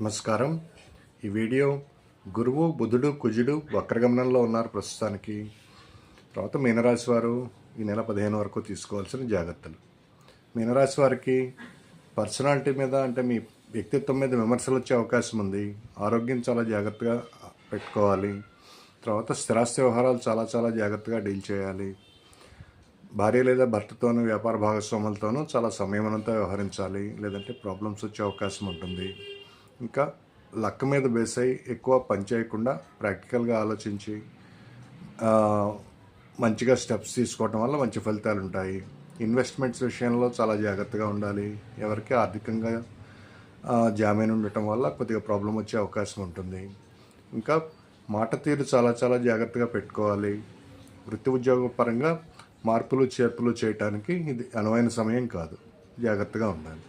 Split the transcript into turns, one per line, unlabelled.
నమస్కారం. ఈ వీడియో గురువు బుధుడు కుజుడు వక్రగమనంలో ఉన్నారు ప్రస్తుతానికి. తర్వాత మీనరాశి వారు ఈ నెల పదిహేను వరకు తీసుకోవాల్సిన జాగ్రత్తలు. మీనరాశి వారికి పర్సనాలిటీ మీద అంటే మీ వ్యక్తిత్వం మీద విమర్శలు వచ్చే అవకాశం ఉంది. ఆరోగ్యం చాలా జాగ్రత్తగా పెట్టుకోవాలి. తర్వాత స్థిరాస్తి వ్యవహారాలు చాలా చాలా జాగ్రత్తగా డీల్ చేయాలి. భార్య లేదా భర్తతోనూ వ్యాపార భాగస్వాములతోనూ చాలా సంయమనంతో వ్యవహరించాలి. లేదంటే ప్రాబ్లమ్స్ వచ్చే అవకాశం ఉంటుంది. ఇంకా లక్ మీద బేస్ అయ్యి ఎక్కువ పని చేయకుండా ప్రాక్టికల్గా ఆలోచించి మంచిగా స్టెప్స్ తీసుకోవటం వల్ల మంచి ఫలితాలు ఉంటాయి. ఇన్వెస్ట్మెంట్స్ విషయంలో చాలా జాగ్రత్తగా ఉండాలి. ఎవరికి ఆర్థికంగా జామీన్ ఉండటం వల్ల కొద్దిగా ప్రాబ్లం వచ్చే అవకాశం ఉంటుంది. ఇంకా మాట తీరు చాలా చాలా జాగ్రత్తగా పెట్టుకోవాలి. వృత్తి ఉద్యోగ పరంగా మార్పులు చేర్పులు చేయటానికి ఇది అనువైన సమయం కాదు. జాగ్రత్తగా ఉండాలి.